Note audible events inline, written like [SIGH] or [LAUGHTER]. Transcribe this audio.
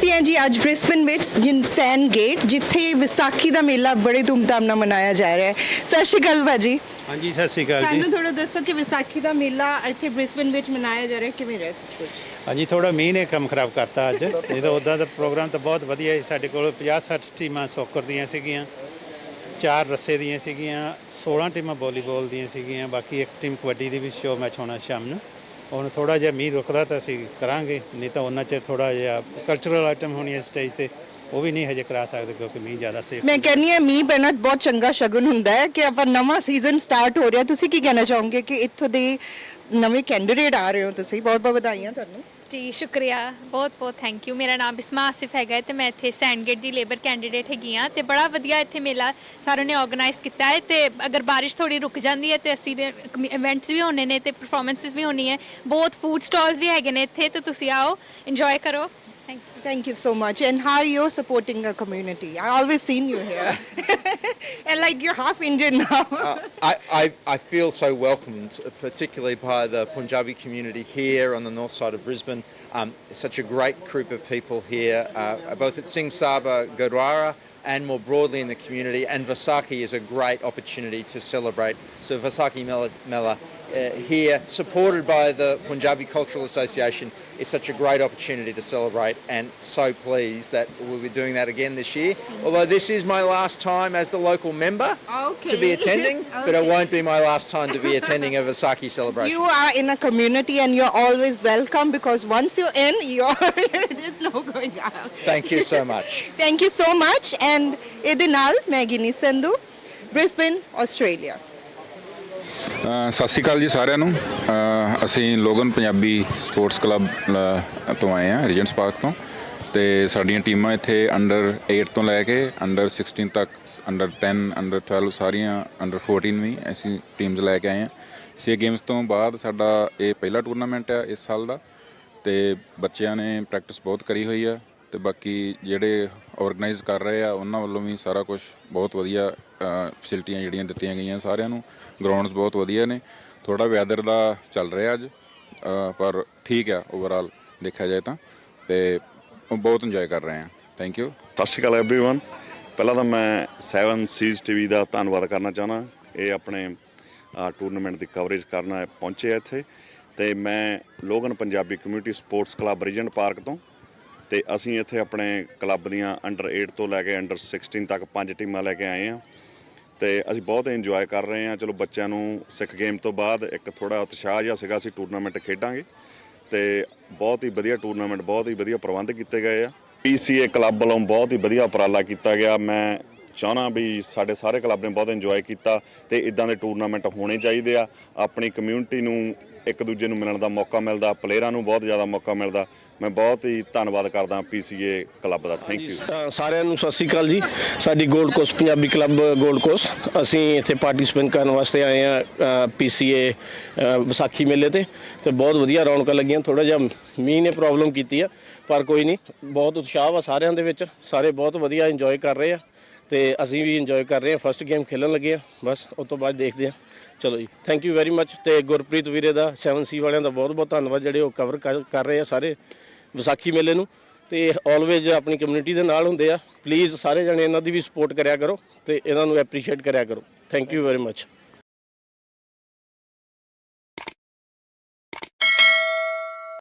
ਅਸੀਂ ਹਾਂ ਜੀ ਅੱਜ ਬ੍ਰਿਸਬਨ ਵਿੱਚ ਜਿੰਸੈਨ ਗੇਟ ਜਿੱਥੇ ਵਿਸਾਖੀ ਦਾ ਮੇਲਾ ਬੜੇ ਧੂਮਧਾਮ ਨਾਲ ਮਨਾਇਆ ਜਾ ਰਿਹਾ ਹੈ। ਸਤਿ ਸ਼੍ਰੀ ਅਕਾਲ ਭਾਜੀ। ਹਾਂਜੀ ਸਤਿ ਸ਼੍ਰੀ ਅਕਾਲ ਸਾਨੂੰ ਜੀ ਥੋੜਾ ਦੱਸੋ ਕਿ ਵਿਸਾਖੀ ਦਾ ਮੇਲਾ ਇੱਥੇ ਬ੍ਰਿਸਬਨ ਵਿੱਚ ਮਨਾਇਆ ਜਾ ਰਿਹਾ ਕਿਵੇਂ ਰਿਹਾ ਸਭ ਕੁਝ ਹਾਂਜੀ ਥੋੜਾ ਮੀਂਹ ਨੇ ਕੰਮ ਖਰਾਬ ਕਰਤਾ ਅੱਜ। ਨਹੀਂ ਤਾਂ ਉਦਾਂ ਦਾ ਪ੍ਰੋਗਰਾਮ ਤਾਂ ਬਹੁਤ ਵਧੀਆ ਸੀ। ਸਾਡੇ ਕੋਲ 50 60 ਟੀਮਾਂ ਸੋਕਰ ਦੀਆਂ ਸੀਗੀਆਂ ਚਾਰ ਰੱਸੇ ਦੀਆਂ ਸੀਗੀਆਂ 16 ਟੀਮਾਂ ਵਾਲੀਬਾਲ ਦੀਆਂ ਸੀਗੀਆਂ ਬਾਕੀ ਇੱਕ ਟੀਮ ਕਬੱਡੀ ਦੀ ਵੀ ਸ਼ੋਅ ਮੈਚ ਹੋਣਾ ਸ਼ਾਮ ਨੂੰ। ਹੁਣ ਥੋੜਾ ਜਿਹਾ ਮੀਂਹ ਰੁਕਦਾ ਤਾਂ ਅਸੀਂ ਕਰਾਂਗੇ, ਨਹੀਂ ਤਾਂ ਉਹਨਾਂ ਚਿਰ ਥੋੜਾ ਜਿਹਾ ਕਲਚਰਲ ਆਈਟਮ ਹੋਣੀ ਹੈ ਸਟੇਜ ਤੇ, ਉਹ ਵੀ ਨਹੀਂ ਹਜੇ ਕਰਾ ਸਕਦੇ ਕਿਉਂਕਿ ਮੀਂਹ ਜ਼ਿਆਦਾ ਸੇਫ ਮੈਂ ਕਹਿੰਨੀ ਹਾਂ, ਮੀਂਹ ਪੈਣਾ ਬਹੁਤ ਚੰਗਾ ਸ਼ਗਨ ਹੁੰਦਾ ਹੈ ਕਿ ਆਪਾਂ ਨਵਾਂ ਸੀਜ਼ਨ ਸਟਾਰਟ ਹੋ ਰਿਹਾ। ਤੁਸੀਂ ਕੀ ਕਹਿਣਾ ਚਾਹੋਗੇ ਕਿ ਇੱਥੋਂ ਦੇ ਨਵੇਂ ਕੈਂਡੀਡੇਟ ਆ ਰਹੇ ਹੋ ਤੁਸੀਂ? ਬਹੁਤ ਬਹੁਤ ਵਧਾਈਆਂ ਤੁਹਾਨੂੰ। ਜੀ, ਸ਼ੁਕਰੀਆ। ਬਹੁਤ ਬਹੁਤ ਥੈਂਕ ਯੂ ਮੇਰਾ ਨਾਮ ਬਿਸਮਾ ਆਸਿਫ ਹੈਗਾ ਹੈ ਤੇ ਮੈਂ ਇੱਥੇ ਸੈਂਡਗੇਟ ਦੀ ਲੇਬਰ ਕੈਂਡੀਡੇਟ ਹੈਗੀ ਆ ਤੇ ਬੜਾ ਵਧੀਆ ਇੱਥੇ ਮੇਲਾ ਸਾਰਿਆਂ ਨੇ ਆਰਗੇਨਾਈਜ਼ ਕੀਤਾ ਹੈ ਤੇ ਅਗਰ ਬਾਰਿਸ਼ ਥੋੜੀ ਰੁਕ ਜਾਂਦੀ ਹੈ ਤੇ ਅਸੀਂ ਇਵੈਂਟਸ ਵੀ ਹੋਣੇ ਨੇ ਤੇ ਪਰਫਾਰਮੈਂਸਸ ਵੀ ਹੋਣੀ ਹੈ। ਬਹੁਤ ਫੂਡ ਸਟਾਲਸ ਵੀ ਹੈਗੇ ਨੇ ਇੱਥੇ ਤੇ ਤੁਸੀਂ ਆਓ ਇੰਜੋਏ ਕਰੋ। Thank you. Thank you so much. And how you're supporting the community? I always seen you here, [LAUGHS] and like you're half Indian now. uh, I, I, I feel so welcomed, uh, particularly by the Punjabi community here on the north side of Brisbane. Um, such a great group of people here, uh, both at Singh Sabha Gurdwara and more broadly in the community. And Vasaki is a great opportunity to celebrate. So Vasaki Mela, Mela uh, here, supported by the Punjabi Cultural Association, is such a great opportunity to celebrate, and so pleased that we'll be doing that again this year. Although this is my last time as the local member okay. to be attending, okay. [LAUGHS] but it won't be my last time to be [LAUGHS] attending a Vasaki celebration. You are in a community, and you're always welcome because once you're in, you're [LAUGHS] there's no going out. Thank you so much. Thank you so much, and Edinal Magini Brisbane, Australia. ਸਤਿ ਸ਼੍ਰੀ ਅਕਾਲ ਜੀ ਸਾਰਿਆਂ ਨੂੰ। ਅਸੀਂ Logan Punjabi sports club ਤੋਂ ਆਏ ਹਾਂ ਰੀਜੈਂਟਸ park ਤੋਂ। ਤੇ ਸਾਡੀਆਂ ਟੀਮਾਂ ਇੱਥੇ ਅੰਡਰ 8 ਤੋਂ ਲੈ ਕੇ ਅੰਡਰ 16 ਤੱਕ ਅੰਡਰ 10 ਅੰਡਰ 12 ਸਾਰੀਆਂ ਅੰਡਰ 14 ਵੀ ਅਸੀਂ ਟੀਮਸ ਲੈ ਕੇ ਆਏ ਹਾਂ। ਛੇ ਗੇਮਸ ਤੋਂ ਬਾਅਦ ਸਾਡਾ ਇਹ ਪਹਿਲਾ ਟੂਰਨਾਮੈਂਟ ਆ ਇਸ ਸਾਲ ਦਾ। ਤੇ ਬੱਚਿਆਂ ਨੇ ਪ੍ਰੈਕਟਿਸ ਬਹੁਤ ਕਰੀ ਹੋਈ ਆ। ਤੇ ਬਾਕੀ ਜਿਹੜੇ ਆਰਗੇਨਾਈਜ਼ ਕਰ ਰਹੇ ਆ ਉਹਨਾਂ ਵੱਲੋਂ ਵੀ ਸਾਰਾ ਕੁਝ ਬਹੁਤ ਵਧੀਆ ਫੈਸਿਲਿਟੀਆਂ ਜਿਹੜੀਆਂ ਦਿੱਤੀਆਂ ਗਈਆਂ ਸਾਰਿਆਂ ਨੂੰ ਗਰਾਊਂਡਸ ਬਹੁਤ ਵਧੀਆ ਨੇ ਥੋੜਾ ਵੈਦਰ ਦਾ ਚੱਲ ਰਿਹਾ ਅੱਜ ਅ, ਪਰ ਠੀਕ ਆ ਓਵਰਆਲ ਦੇਖਿਆ ਜਾਏ ਤਾਂ ਤੇ ਉਹ ਬਹੁਤ ਇੰਜੋਏ ਕਰ ਰਹੇ ਆ ਥੈਂਕ ਯੂ ਸਤਿ ਸ਼੍ਰੀ ਅਕਾਲ एवरीवन ਪਹਿਲਾਂ ਤਾਂ ਮੈਂ 7 ਸੀਜ਼ ਟੀਵੀ ਦਾ ਧੰਨਵਾਦ ਕਰਨਾ ਚਾਹਨਾ ਇਹ ਆਪਣੇ ਟੂਰਨਾਮੈਂਟ ਦੀ ਕਵਰੇਜ ਕਰਨ ਆਏ- ਪਹੁੰਚੇ ਆ ਇੱਥੇ ਤੇ ਮੈਂ Logan Punjabi community sports club Regent Park ਤੋਂ ਤੇ ਅਸੀਂ ਇੱਥੇ ਆਪਣੇ ਕਲੱਬ ਦੀਆਂ ਅੰਡਰ 8 ਤੋਂ ਲੈ ਕੇ ਅੰਡਰ 16 ਤੱਕ ਪੰਜ ਟੀਮਾਂ ਲੈ ਕੇ ਆਏ ਆ ਤੇ ਅਸੀਂ ਬਹੁਤ ਇੰਜੋਏ ਕਰ ਰਹੇ ਹਾਂ। ਚਲੋ ਬੱਚਿਆਂ ਨੂੰ ਸਿੱਖ ਗੇਮ ਤੋਂ ਬਾਅਦ ਇੱਕ ਥੋੜਾ ਉਤਸ਼ਾਹ ਜਿਹਾ ਸੀਗਾ, ਅਸੀਂ ਟੂਰਨਾਮੈਂਟ ਖੇਡਾਂਗੇ। ਤੇ ਬਹੁਤ ਹੀ ਵਧੀਆ ਟੂਰਨਾਮੈਂਟ ਬਹੁਤ ਹੀ ਵਧੀਆ ਪ੍ਰਬੰਧ ਕੀਤੇ ਗਏ ਆ। ਪੀਸੀਏ ਕਲੱਬ ਵੱਲੋਂ ਬਹੁਤ ਹੀ ਵਧੀਆ ਉਪਰਾਲਾ ਕੀਤਾ ਗਿਆ। ਮੈਂ ਚਾਹਨਾ ਵੀ ਸਾਡੇ ਸਾਰੇ ਕਲੱਬ ਨੇ ਬਹੁਤ ਇੰਜੋਏ ਕੀਤਾ ਤੇ ਇਦਾਂ ਦੇ ਟੂਰਨਾਮੈਂਟ ਹੋਣੇ ਚਾਹੀਦੇ ਆ। ਆਪਣੀ ਕਮਿਊਨਿਟੀ ਨੂੰ ਇੱਕ ਦੂਜੇ ਨੂੰ ਮਿਲਣ ਦਾ ਮੌਕਾ ਮਿਲਦਾ ਪਲੇਅਰਾਂ ਨੂੰ ਬਹੁਤ ਜ਼ਿਆਦਾ ਮੌਕਾ ਮਿਲਦਾ। ਮੈਂ ਬਹੁਤ ਹੀ ਧੰਨਵਾਦ ਕਰਦਾ ਪੀਸੀਏ ਕਲੱਬ ਦਾ। ਥੈਂਕ ਯੂ ਸਾਰਿਆਂ ਨੂੰ ਸਤਿ ਸ੍ਰੀ ਅਕਾਲ ਜੀ। ਸਾਡੀ 골ਡ ਕੋਸਟ ਪੰਜਾਬੀ ਕਲੱਬ 골ਡ ਕੋਸਟ ਅਸੀਂ ਇੱਥੇ ਪਾਰਟਿਸਿਪੇਟ ਕਰਨ ਵਾਸਤੇ ਆਏ ਆ ਪੀਸੀਏ ਵਿਸਾਖੀ ਮੇਲੇ ਤੇ। ਤੇ ਬਹੁਤ ਵਧੀਆ ਰੌਣਕਾਂ ਲੱਗੀਆਂ ਥੋੜਾ ਜਿਹਾ ਮੀਂਹ ਨੇ ਪ੍ਰੋਬਲਮ ਕੀਤੀ ਆ, ਪਰ ਕੋਈ ਨਹੀਂ, ਬਹੁਤ ਉਤਸ਼ਾਹ ਵਾ ਸਾਰਿਆਂ ਦੇ ਵਿੱਚ। ਸਾਰੇ ਬਹੁਤ ਵਧੀਆ ਇੰਜੋਏ ਕਰ ਰਹੇ ਆ। ਤੇ ਅਸੀਂ ਵੀ ਇੰਜੋਏ ਕਰ ਰਹੇ ਹਾਂ ਫਸਟ ਗੇਮ ਖੇਲਣ ਲੱਗੇ ਆ ਬਸ ਉਸ ਤੋਂ ਬਾਅਦ ਦੇਖਦੇ ਆ ਚਲੋ ਜੀ ਥੈਂਕ ਯੂ ਵੈਰੀ ਮੱਚ ਤੇ ਗੁਰਪ੍ਰੀਤ ਵੀਰੇ ਦਾ 7C ਵਾਲਿਆਂ ਦਾ ਬਹੁਤ ਬਹੁਤ ਧੰਨਵਾਦ, ਜਿਹੜੇ ਉਹ ਕਵਰ ਕਰ ਰਹੇ ਆ ਸਾਰੇ ਵਿਸਾਖੀ ਮੇਲੇ ਨੂੰ। ਤੇ ਆਲਵੇਜ਼ ਆਪਣੀ ਕਮਿਊਨਿਟੀ ਦੇ ਨਾਲ ਹੁੰਦੇ ਆ। ਪਲੀਜ਼ ਸਾਰੇ ਜਣੇ ਇਹਨਾਂ ਦੀ ਵੀ ਸਪੋਰਟ ਕਰਿਆ ਕਰੋ ਤੇ ਇਹਨਾਂ ਨੂੰ ਐਪਰੀਸ਼ੀਏਟ ਕਰਿਆ ਕਰੋ। Thank you very much